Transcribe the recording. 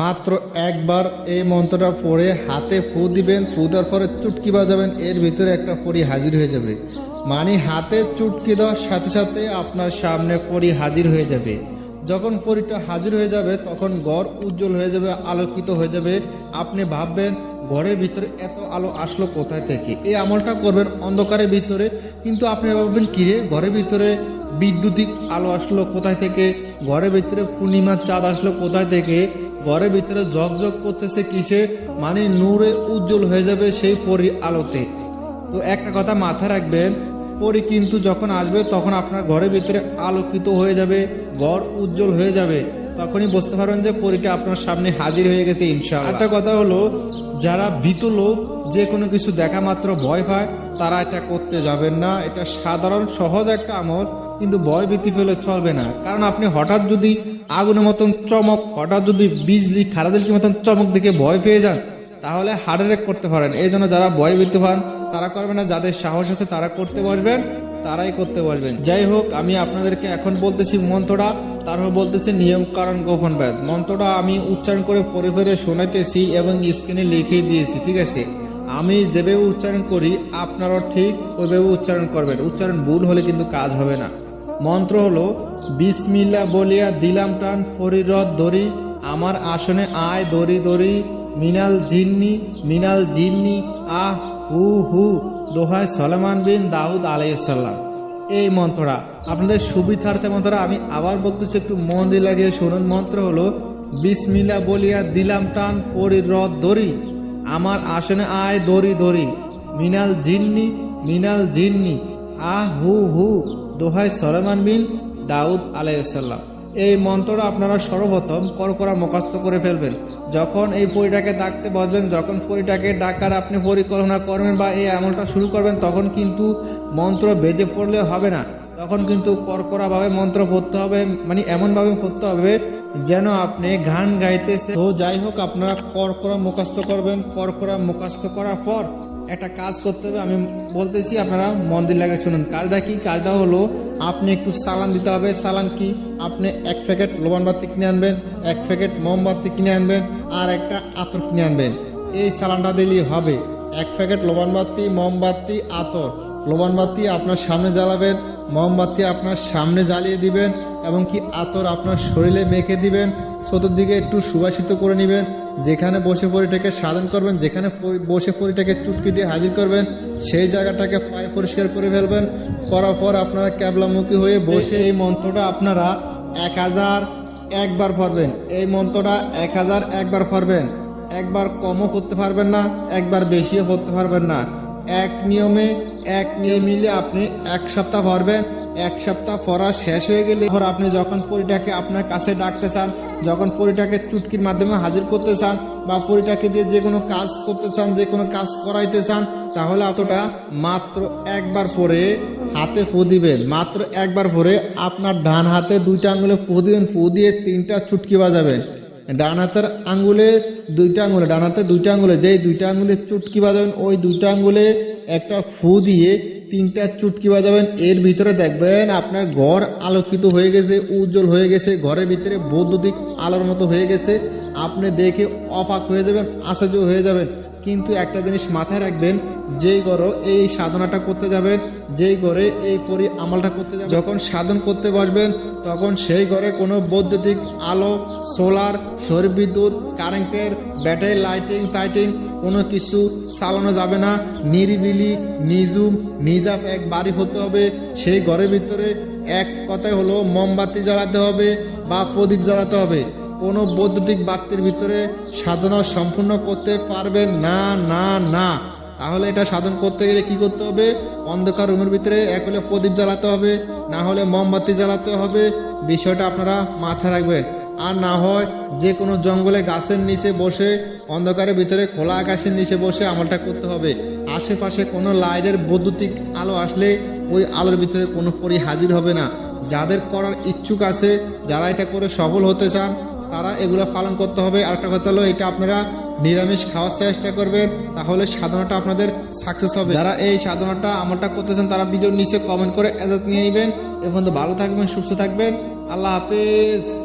মাত্র একবার এই মন্ত্রটা পড়ে হাতে ফু দিবেন, ফু দেওয়ার পরে চুটকি বাজাবেন, এর ভিতরে একটা পরি হাজির হয়ে যাবে। মানে হাতে চুটকি দেওয়ার সাথে সাথে আপনার সামনে পরি হাজির হয়ে যাবে। যখন পরিটা হাজির হয়ে যাবে, তখন ঘর উজ্জ্বল হয়ে যাবে, আলোকিত হয়ে যাবে। আপনি ভাববেন ঘরের ভিতরে এত আলো আসলো কোথায় থেকে? এই আমলটা করবেন অন্ধকারের ভিতরে, কিন্তু আপনি ভাববেন কিরে ঘরের ভিতরে বিদ্যুতিক আলো আসলো কোথায় থেকে? ঘরের ভিতরে পূর্ণিমার চাঁদ আসলো কোথায় থেকে? ঘরের ভিতরে ঝকঝক করতেছে কিসে? মানে নূরে উজ্জ্বল হয়ে যাবে সেই পরি আলোতে। তো একটা কথা মাথায় রাখবেন, পরি কিন্তু যখন আসবে তখন আপনার ঘরের ভিতরে আলোকিত হয়ে যাবে, ঘর উজ্জ্বল হয়ে যাবে। তখনই বুঝতে পারবেন যে পরিটা আপনার সামনে হাজির হয়ে গেছে ইনশাআল্লাহ। একটা কথা হলো, যারা ভীত লোক, যে কোনো কিছু দেখা মাত্র ভয় পায়, তারা এটা করতে যাবেন না। এটা সাধারণ সহজ একটা আমল। কিন্তু ভয় ভীতি ফেলে চলবে না। কারণ আপনি হঠাৎ যদি আগুনের মতন চমক, হঠাৎ যদি বিজলি খারাদিলকি মতন চমক দেখে ভয় পেয়ে যান, তাহলে হার্ট অ্যাটাক করতে পারেন। এই জন্য যারা ভয় ভীতি পান, তারা করবে না। যাদের সাহস আছে, তারা করতে বসবেন, তারাই করতে বসবেন। যাই হোক, আমি আপনাদেরকে এখন বলতেছি মন্ত্রটা। তারপর বলতেছি নিয়ম, কারণ, গোপন ব্যাধ। মন্ত্রটা আমি উচ্চারণ করে পরে পরে শোনাইতেছি এবং স্ক্রিনে লিখে দিয়েছি, ঠিক আছে? আমি যেভাবে উচ্চারণ করি, আপনারাও ঠিক ওইভাবে উচ্চারণ করবেন। উচ্চারণ ভুল হলে কিন্তু কাজ হবে না। মন্ত্র হলো, বিসমিল্লা বলিয়া দিলাম টান ফরিরত দড়ি, আমার আসনে আয় দড়ি দড়ি, মিনাল জিন্নি মিনাল জিন্নি, আহ, হু হু, দোহায় সলমান বিন দাউদ আলাইসাল্লাম এই মন্ত্রটা, আপনাদের সুবিধার্থে মন্ত্রটা, আমি আবার বলতেছি, একটু মন দিয়ে লাগিয়ে শুনুন। মন্ত্র হলো, বিসমিল্লা বলিয়া দিলাম টান পরিরত দড়ি, আমার আসনে আয় দড়ি দড়ি, মিনাল জিন্নি মিনাল জিন্নি, আহ, হু হু দোহাই সলমান বিন দাউদ আলাইসাল্লাম এই মন্ত্রটা আপনারা সর্বপ্রথম করকরা মুখস্থ করে ফেলবেন। যখন এই পরিটাকে ডাকতে বসবেন, যখন পরিটাকে ডাকার আপনি পরিকল্পনা করবেন বা এই আমলটা শুরু করবেন, তখন কিন্তু মন্ত্র বেজে পড়লে হবে না। তখন কিন্তু করকরাভাবে মন্ত্র পড়তে হবে মানে এমনভাবে পড়তে হবে যেন আপনি গান গাইতেছে তো যাই হোক, আপনারা করকরা মুখস্থ করবেন। করকরা মুখস্থ করার পর একটা কাজ করতে হবে, আমি বলতেছি আপনারা মন্দির লাগে শুনুন। কাজটা কি? কাজটা হলো, আপনি একটু সালান দিতে হবে। সালান কি? আপনি এক প্যাকেট লোবানবাতি কিনে আনবেন, এক প্যাকেট মোমবাতি কিনে আনবেন, আর একটা আতর কিনে আনবেন। এই সালানটা দিলেই হবে। এক প্যাকেট লোবানবাতি মোমবাতি আতর। লোবানবাতি আপনার সামনে জ্বালাবেন মোমবাতি আপনার সামনে জ্বালিয়ে দিবেন, এবং কি আতর আপনার শরীরে মেখে দিবেন, চতুর্দিকে একটু সুবাসিত করে নেবেন যেখানে বসে পরিটাকে সাধন করবেন, যেখানে বসে পরিটাকে চুটকি দিয়ে হাজির করবেন, সেই জায়গাটাকে পায়ে পরিষ্কার করে ফেলবেন। করার পর আপনারা ক্যাবলামুখী হয়ে বসে এই মন্ত্রটা আপনারা এক হাজার একবার পড়বেন। এই মন্ত্রটা এক হাজার একবার পড়বেন। একবার কমও করতে পারবেন না, একবার বেশিও করতে পারবেন না। এক নিয়মে, এক নিয়ম মিলে আপনি এক সপ্তাহ ভরবেন এক সপ্তাহ পড়া শেষ হয়ে গেলে এরপর আপনি যখন পরিটাকে আপনার কাছে ডাকতে চান, যখন পরিটাকে চুটকির মাধ্যমে হাজির করতে চান বা পরিটাকে দিয়ে যে কোনো কাজ করতে চান, যে কোনো কাজ করাইতে চান, তাহলে অতটা মাত্র একবার পরে হাতে ফু দিবেন। মাত্র একবার পরে আপনার ডান হাতে দুইটা আঙুলে ফু দিবেন ফু দিয়ে তিনটা চুটকি বাজাবেন। ডান হাতের আঙ্গুলে দুইটা আঙ্গুলে ডান হাতে দুইটা আঙ্গুলে যেই দুইটা আঙ্গুলে চুটকি বাজাবেন, ওই দুইটা আঙ্গুলে একটা ফু দিয়ে তিনটা চুটকি বাজাবেন, এর ভিতরে দেখবেন আপনার ঘর আলোকিত হয়ে গেছে, উজ্জ্বল হয়ে গেছে, ঘরের ভিতরে বৈদ্যুতিক আলোর মতো হয়ে গেছে। আপনি দেখে অবাক হয়ে যাবেন, আশ্চর্য হয়ে যাবেন। কিন্তু একটা জিনিস মাথায় রাখবেন, যেই ঘরে এই সাধনাটা করতে যাবেন, যেই ঘরে এই পরি আমলটা করতে যাবেন, যখন সাধন করতে বসবেন, তখন সেই ঘরে কোনো বৈদ্যুতিক আলো, সোলার সৌর বিদ্যুৎ কারেন্টের ব্যাটারি, লাইটিং, সাইটিং, কোনো কিছু চালানো যাবে না। নিরিবিলি নিজুম নিজাম এক বাড়ি হতে হবে। সেই ঘরের ভিতরে এক কথায় হলো মোমবাতি জ্বালাতে হবে বা প্রদীপ জ্বালাতে হবে। কোনো বৈদ্যুতিক বাতির ভিতরে সাধনা সম্পূর্ণ করতে পারবেন না না না। তাহলে এটা সাধন করতে গেলে কি করতে হবে? অন্ধকার রুমের ভিতরে এক হলে প্রদীপ জ্বালাতে হবে, না হলে মোমবাতি জ্বালাতে হবে। বিষয়টা আপনারা মাথায় রাখবেন। আর না হয় যে কোনো জঙ্গলে গাছের নিচে বসে, অন্ধকারের ভিতরে খোলা আকাশের নিচে বসে আমলটা করতে হবে। আশেপাশে কোনো লাইটের বৈদ্যুতিক আলো আসলে ওই আলোর ভিতরে কোনো পরি হাজির হবে না। যাদের করার ইচ্ছুক আছে, যারা এটা করে সফল হতে চান, তারা এগুলো পালন করতে হবে। আর একটা কথা হলো, এটা আপনারা নিরামিষ খাওয়ার চেষ্টা করবেন, তাহলে সাধনাটা আপনাদের সাকসেস হবে। যারা এই সাধনাটা, আমলটা করতে চান, তারা ভিডিওর নিচে কমেন্ট করে এজাজ নিয়ে নেবেন। এবং ভালো থাকবেন, সুস্থ থাকবেন। আল্লাহ হাফেজ।